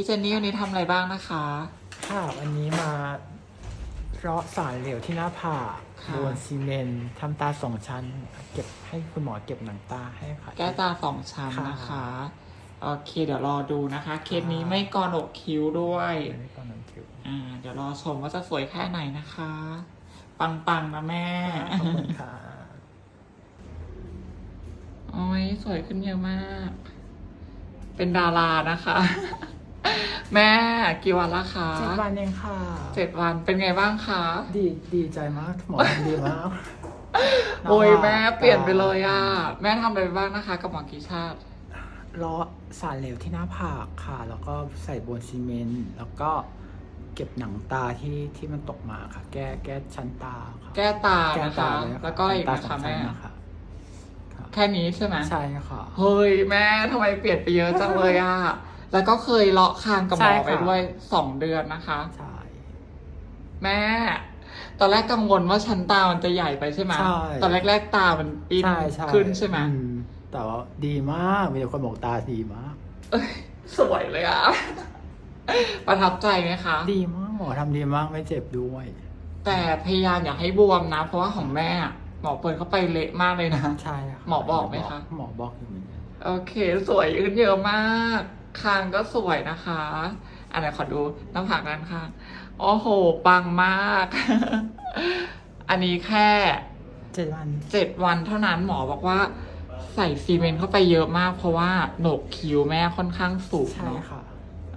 พี่เจนนี่วันนี้ทำอะไรบ้างนะคะค่ะวันนี้มาเลาะสารเหลวที่หน้าผากค่ะบนซีเมนต์ทำตาสองชั้น เก็บให้คุณหมอเก็บหนังตาให้ค่ะ แก้ตาสองชั้นค่ะ นะคะโอเค เดี๋ยวรอดูนะคะ เคสนี้ไม่กอนอกคิ้วด้วยไม่ได้ก่อนน้ำคิ้วอ่าเดี๋ยวรอชมว่าจะสวยแค่ไหนนะคะ ปังๆนะแม่ ขอบคุณค่ะ โอ้ยสวยขึ้นเยอะมาก เป็นดารานะคะ แม่กี่วันละคะเจ็ดวันเองค่ะเจ็ดวันเป็นไงบ้างคะ ดีดีใจมากหมอทำดีมากโอ้ยแม่เปลี่ยนไปเลยอะ แม่ทำอะไรบ้างนะคะ กับหมอกีชาติเลาะสารเหลวที่หน้าผากค่ะ แล้วก็ใส่บนซีเมนต์แล้วก็เก็บหนังตาที่ที่มันตกมาค่ะ แก้แก้ชั้นตาค่ะแก้ตาแก้นะตาคะเลยค่ะแล้วก็อีกตานะสอคะงชั้แม่นนะคะค่ะแค่นี้ใช่ไหมใช่ค่ะเฮ้ยแม่ทำไมเปลี่ยนไปเยอะจังเลยอะ แล้วก็เคยเลาะคางกับหมอใช่ค่ะไปด้วยสองเดือนนะคะใช่แม่ ตอนแรกกังวลว่าชั้นตามันจะใหญ่ไปใช่ไหมใช่ตอนแรกๆตามันปิ้นใช่ใช่ขึ้นใช่ไหมอืแต่ว่าดีมากมีแต่คนบอกตาดีมากเอ้ยสวยเลยอะประทับใจไหมคะ ดีมากหมอทำดีมากไม่เจ็บด้วย แต่พยายามอย่าให้บวมนะ เพราะว่าของแม่อะ หมอเปิดเข้าไปเละมากเลยนะ ใช่ค่ะหมอบอกไหมคะ หมอบอกอยู่เหมือนกันโอเค สวยขึ้นเยอะมาก คางก็สวยนะคะอันไหนขอดูหน้ำผักด้านข้างโอ้โห ปังมาก อันนี้แค่เจ็ดวัน เจ็ดวันเท่านั้นหมอบอกว่า ใส่ซีเมนต์เข้าไปเยอะมาก เพราะว่าโหนกคิ้วแม่ค่อนข้างสูงใช่เนาะค่ะ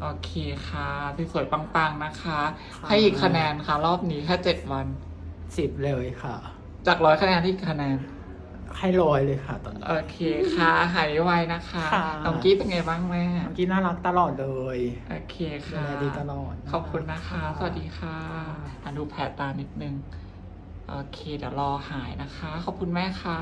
โอเคค่ะที่สวยปังๆนะคะค่ะให้อีกคะแนนค่ะ รอบนี้แค่เจ็ดวัน สิบเลยค่ะ จากร้อยคะแนนที่คะแนนให้ลอยเลยค่ะตอนนี้ โอเคค่ะหายไวนะคะค่ะ น้องกี้เป็นไงบ้างแม่เมื่อกี้น่ารักตลอดเลยโอเคดูค่ะแลดีตลอดขอบคุณนะคะ สวัสดีค่ะค่ะอะดูแผลตานิดนึง โอเค เดี๋ยวรอหายนะคะ ขอบคุณแม่ค่ะ